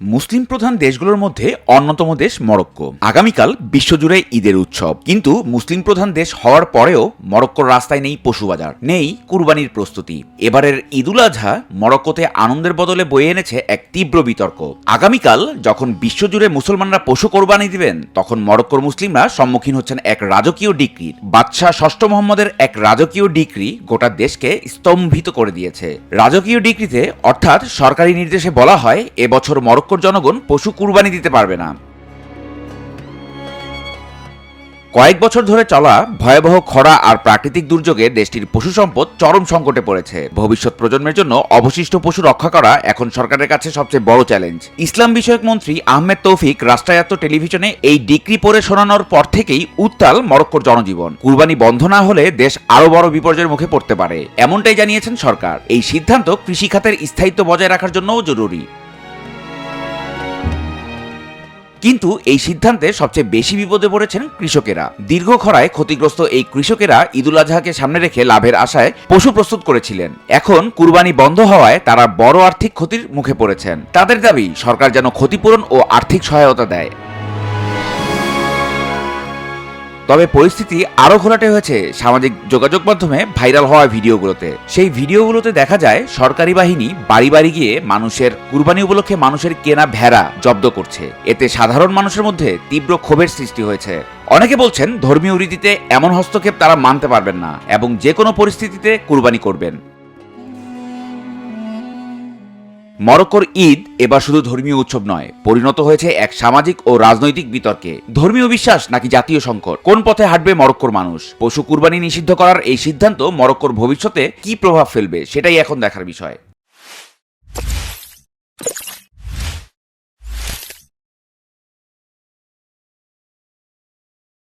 মুসলিম প্রধান দেশগুলোর মধ্যে অন্যতম দেশ মরক্কো। আগামীকাল বিশ্বজুড়ে ঈদের উৎসব। কিন্তু মুসলিম প্রধান দেশ হওয়ার পরেও মরক্কোর রাস্তায় নেই পশু বাজার, নেই কুরবানির প্রস্তুতি। এবারের ঈদুল আজহা মরক্কোতে আনন্দের বদলে বয়ে এনেছে এক তীব্র বিতর্ক। আগামীকাল যখন বিশ্বজুড়ে মুসলমানরা পশু কোরবানি দিবেন, তখন মরক্কোর মুসলিমরা সম্মুখীন হচ্ছেন এক রাজকীয় ডিক্রির বাদশাহ ষষ্ঠ মোহাম্মদের এক রাজকীয় ডিক্রি গোটা দেশকে স্তম্ভিত করে দিয়েছে। রাজকীয় ডিক্রিতে অর্থাৎ সরকারি নির্দেশে বলা হয়, এবছর মরক্কোর জনগণ পশু কুরবানি দিতে পারবে না। কয়েক বছর ধরে চলা ভয়াবহ খরা আর প্রাকৃতিক দুর্যোগে দেশটির পশু সম্পদ চরম সংকটে পড়েছে। ভবিষ্যৎ প্রজন্মের জন্য অবশিষ্ট পশু রক্ষা করা এখন সরকারের কাছে সবচেয়ে বড় চ্যালেঞ্জ। ইসলাম বিষয়ক মন্ত্রী আহমেদ তৌফিক রাষ্ট্রায়ত্ত টেলিভিশনে এই ডিক্রি পড়ে শোনানোর পর থেকেই উত্তাল মরক্কোর জনজীবন। কুরবানি বন্ধ না হলে দেশ আরও বড় বিপর্যয়ের মুখে পড়তে পারে, এমনটাই জানিয়েছেন সরকার। এই সিদ্ধান্ত কৃষিখাতের স্থায়িত্ব বজায় রাখার জন্যও জরুরি। কিন্তু এই সিদ্ধান্তে সবচেয়ে বেশি বিপদে পড়েছেন কৃষকেরা। দীর্ঘ খরায় ক্ষতিগ্রস্ত এই কৃষকেরা ঈদুল আজহাকে সামনে রেখে লাভের আশায় পশু প্রস্তুত করেছিলেন। এখন কুরবানি বন্ধ হওয়ায় তারা বড় আর্থিক ক্ষতির মুখে পড়েছেন। তাদের দাবি, সরকার যেন ক্ষতিপূরণ ও আর্থিক সহায়তা দেয়। তবে পরিস্থিতি আরও ঘোলাটে হয়েছে সামাজিক যোগাযোগ মাধ্যমে ভাইরাল হওয়া ভিডিওগুলোতে। সেই ভিডিওগুলোতে দেখা যায় সরকারি বাহিনী বাড়ি বাড়ি গিয়ে মানুষের কুরবানি উপলক্ষে মানুষের কেনা ভেড়া জব্দ করছে। এতে সাধারণ মানুষের মধ্যে তীব্র ক্ষোভের সৃষ্টি হয়েছে। অনেকে বলছেন ধর্মীয় রীতিতে এমন হস্তক্ষেপ তারা মানতে পারবেন না এবং যে কোনো পরিস্থিতিতে কুরবানি করবেন। মরক্কোর ঈদ এবার শুধু ধর্মীয় উৎসব নয়, পরিণত হয়েছে এক সামাজিক ও রাজনৈতিক বিতর্কে। ধর্মীয় বিশ্বাস নাকি জাতীয় সংকট? কোন পথে হাঁটবে মরক্কোর মানুষ? পশু কুরবানি নিষিদ্ধ করার এই সিদ্ধান্ত মরক্কোর ভবিষ্যতে কি প্রভাব ফেলবে? সেটাই এখন দেখার বিষয়।